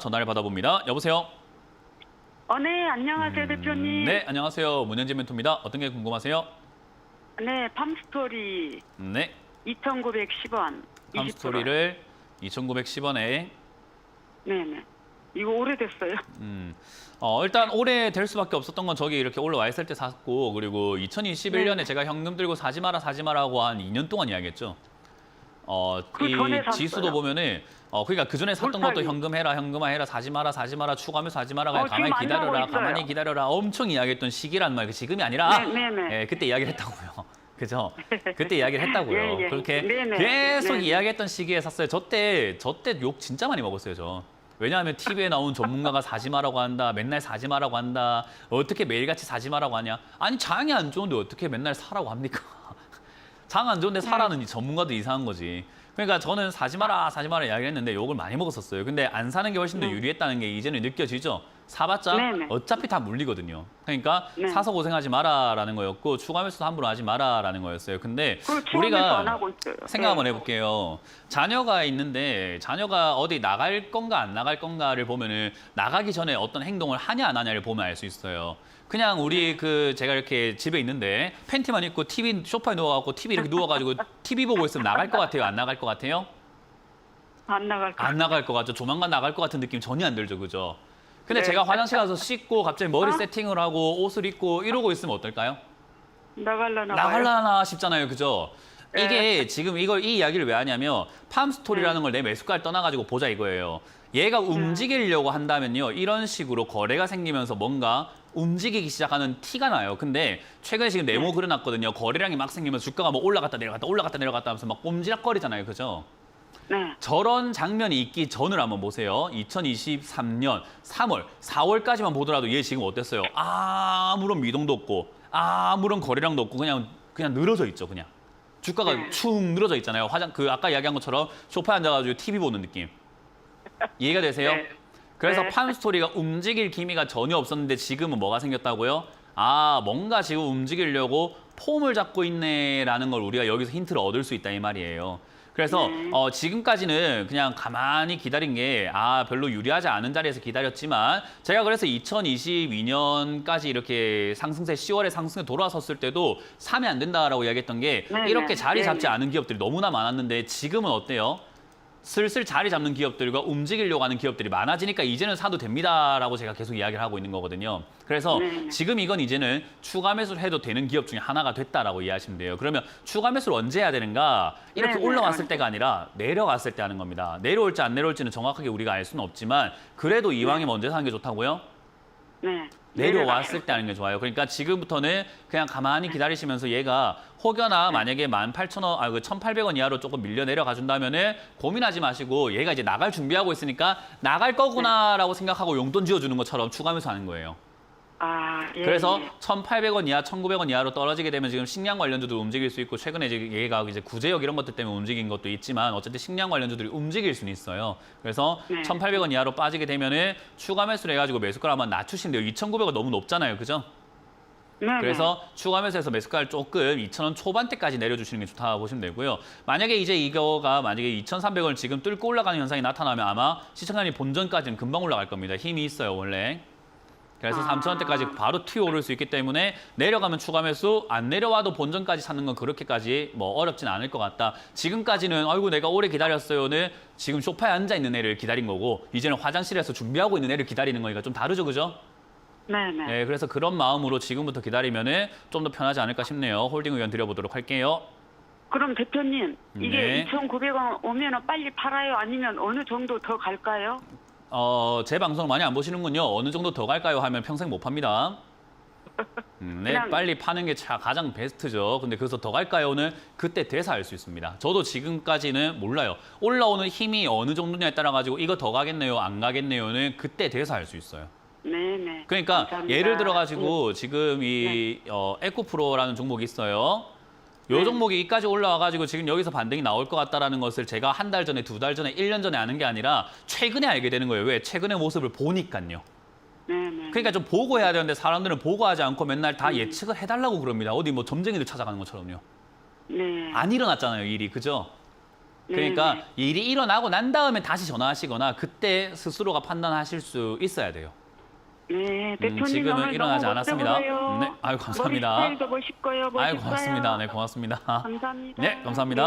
전화를 받아봅니다. 여보세요. 어, 네, 안녕하세요, 대표님. 네, 안녕하세요. 문현진 멘토입니다. 어떤 게 궁금하세요? 네, 팜스토리 네, 2,910원. 팜스토리를 2,910원에 네, 네. 이거 오래됐어요. 음, 어, 일단 올해 될 수밖에 없었던 건 저기 이렇게 올라와 있을 때 샀고 그리고 2021년에 네. 제가 현금 들고 사지 마라 사지 마라고 한 2년 동안 이야기했죠. 어, 그이 전에 샀어요. 지수도 보면은 어 그러니까 그 전에 샀던 뭘 것도? 현금해라 현금화해라 사지 마라 사지 마라 추가하면 사지 마라 그냥 어, 지금 가만히 안 기다려라 있어요. 가만히 기다려라 엄청 이야기했던 시기란 말그 지금이 아니라 네, 네, 네. 예, 그때 이야기를 했다고요. 그죠? 그때 이야기를 했다고요. 예, 예. 그렇게 네, 네. 계속 네. 이야기했던 시기에 샀어요. 저때저때욕 진짜 많이 먹었어요, 저. 왜냐하면 TV에 나온 전문가가 사지 마라고 한다, 맨날 사지 마라고 한다, 어떻게 매일같이 사지 마라고 하냐. 아니 장이 안 좋은데 어떻게 맨날 사라고 합니까? 장 안 좋은데 사라는 이 전문가도 이상한 거지. 그러니까 저는 사지 마라, 사지 마라 이야기를 했는데 욕을 많이 먹었었어요. 근데 안 사는 게 훨씬 더 네. 유리했다는 게 이제는 느껴지죠. 사봤자 네, 네. 어차피 다 물리거든요. 그러니까 네. 사서 고생하지 마라라는 거였고 추가 매수도 함부로 하지 마라라는 거였어요. 근데 우리가. 생각 한번 네. 해볼게요. 자녀가 있는데 자녀가 어디 나갈 건가 안 나갈 건가를 보면은 나가기 전에 어떤 행동을 하냐 안 하냐를 보면 알 수 있어요. 그냥 네. 우리 그 제가 이렇게 집에 있는데 팬티만 입고 TV 소파에 누워갖고 TV 이렇게 누워가지고 TV 보고 있으면 나갈 것 같아요? 안 나갈 것 같아요? 안 나갈 거. 안 나갈 것 같죠. 조만간 나갈 것 같은 느낌 전혀 안 들죠, 그죠? 근데 네. 제가 화장실 가서 씻고 갑자기 머리 어? 세팅을 하고 옷을 입고 이러고 있으면 어떨까요? 나갈라나. 나갈라나 싶잖아요, 그죠? 네. 이게 지금 이걸 이 이야기를 왜 하냐면 팜스토리라는 걸내 매수가를 떠나가지고 보자 이거예요. 얘가 움직이려고 한다면요, 이런 식으로 거래가 생기면서 뭔가 움직이기 시작하는 티가 나요. 근데 최근에 지금 네모 그려놨거든요. 거래량이 막 생기면서 주가가 뭐 올라갔다 내려갔다 올라갔다 내려갔다 하면서 막 꼼지락거리잖아요, 그죠? 네. 저런 장면이 있기 전을 한번 보세요. 2023년 3월, 4월까지만 보더라도 얘 지금 어땠어요? 아무런 미동도 없고 아무런 거래량도 없고 그냥 그냥 늘어져 있죠, 그냥. 주가가 네. 축 늘어져 있잖아요. 화장 그 아까 이야기한 것처럼 소파에 앉아가지고 TV 보는 느낌. 이해가 되세요? 네. 그래서 네. 판 스토리가 움직일 기미가 전혀 없었는데 지금은 뭐가 생겼다고요? 아, 뭔가 지금 움직이려고 폼을 잡고 있네라는 걸 우리가 여기서 힌트를 얻을 수 있다 이 말이에요. 그래서 네. 어, 지금까지는 그냥 가만히 기다린 게 아, 별로 유리하지 않은 자리에서 기다렸지만 제가 그래서 2022년까지 이렇게 상승세 10월에 상승에 돌아섰을 때도 사면 안 된다라고 이야기했던 게 네, 이렇게 네. 자리 네, 잡지 네. 않은 기업들이 너무나 많았는데 지금은 어때요? 슬슬 자리 잡는 기업들과 움직이려고 하는 기업들이 많아지니까 이제는 사도 됩니다라고 제가 계속 이야기를 하고 있는 거거든요. 그래서 네. 지금 이건 이제는 추가 매수를 해도 되는 기업 중에 하나가 됐다라고 이해하시면 돼요. 그러면 추가 매수를 언제 해야 되는가? 이렇게 네, 네, 올라왔을 알죠. 때가 아니라 내려갔을 때 하는 겁니다. 내려올지 안 내려올지는 정확하게 우리가 알 수는 없지만 그래도 이왕이면 언제 사는 게 좋다고요? 네. 내려왔을 때 하는 게 좋아요. 그러니까 지금부터는 그냥 가만히 기다리시면서 얘가 혹여나 만약에 18,000원, 아, 그 1,800원 이하로 조금 밀려 내려가 준다면은 고민하지 마시고 얘가 이제 나갈 준비하고 있으니까 나갈 거구나라고 생각하고 용돈 지어주는 것처럼 추가하면서 하는 거예요. 아, 예. 그래서 예. 1,800원 이하, 1,900원 이하로 떨어지게 되면 지금 식량 관련주도 움직일 수 있고 최근에 이제 얘가 이제 구제역 이런 것들 때문에 움직인 것도 있지만 어쨌든 식량 관련주들이 움직일 수는 있어요. 그래서 네. 1,800원 이하로 빠지게 되면은 추가 매수를 해가지고 매수가를 한번 낮추신대요. 2,900원 너무 높잖아요, 그죠? 네, 네. 그래서 추가 매수해서 매수가를 조금 2,000원 초반대까지 내려주시는 게 좋다 보시면 되고요. 만약에 이제 이거가 만약에 2,300원을 지금 뚫고 올라가는 현상이 나타나면 아마 시청자님 본전까지는 금방 올라갈 겁니다. 힘이 있어요, 원래. 그래서 아. 3,000원대까지 바로 튀어 오를 수 있기 때문에 내려가면 추가 매수, 안 내려와도 본전까지 찾는 건 그렇게까지 뭐 어렵진 않을 것 같다. 지금까지는 아이고 내가 오래 기다렸어요는 지금 소파에 앉아 있는 애를 기다린 거고 이제는 화장실에서 준비하고 있는 애를 기다리는 거니까 좀 다르죠, 그죠? 네, 네. 네, 그래서 그런 마음으로 지금부터 기다리면은 좀 더 편하지 않을까 싶네요. 홀딩 의견 드려보도록 할게요. 그럼 대표님, 이게 네. 2,900원 오면은 빨리 팔아요? 아니면 어느 정도 더 갈까요? 어, 제 방송을 많이 안 보시는군요. 어느 정도 더 갈까요? 하면 평생 못 팝니다. 음, 네, 그냥- 빨리 파는 게 차- 가장 베스트죠. 근데 그래서 더 갈까요?는 그때 돼서 알수 있습니다. 저도 지금까지는 몰라요. 올라오는 힘이 어느 정도냐에 따라 가지고 이거 더 가겠네요, 안 가겠네요는 그때 돼서 알수 있어요. 네, 네. 그러니까 감사합니다. 예를 들어 가지고 지금 이 어, 에코 프로라는 종목이 있어요. 요 네. 종목이 이까지 올라와 가지고 지금 여기서 반등이 나올 것 같다라는 것을 제가 한 달 전에, 두 달 전에, 일 년 전에 아는 게 아니라 최근에 알게 되는 거예요. 왜? 최근의 모습을 보니까요. 네, 네. 그러니까 좀 보고 해야 되는데 사람들은 보고 하지 않고 맨날 음. 다 예측을 해달라고 그럽니다. 어디 뭐 점쟁이들 찾아가는 것처럼요. 네. 안 일어났잖아요, 일이. 그죠? 그러니까 네. 일이 일어나고 난 다음에 다시 전화하시거나 그때 스스로가 판단하실 수 있어야 돼요. 네, 대표님 지금은 일어나지 않았습니다. 네, 아유, 감사합니다. 머리 스타일도 멋있고요. 멋있어요. 아유 고맙습니다. 네 고맙습니다. 감사합니다. 네 감사합니다.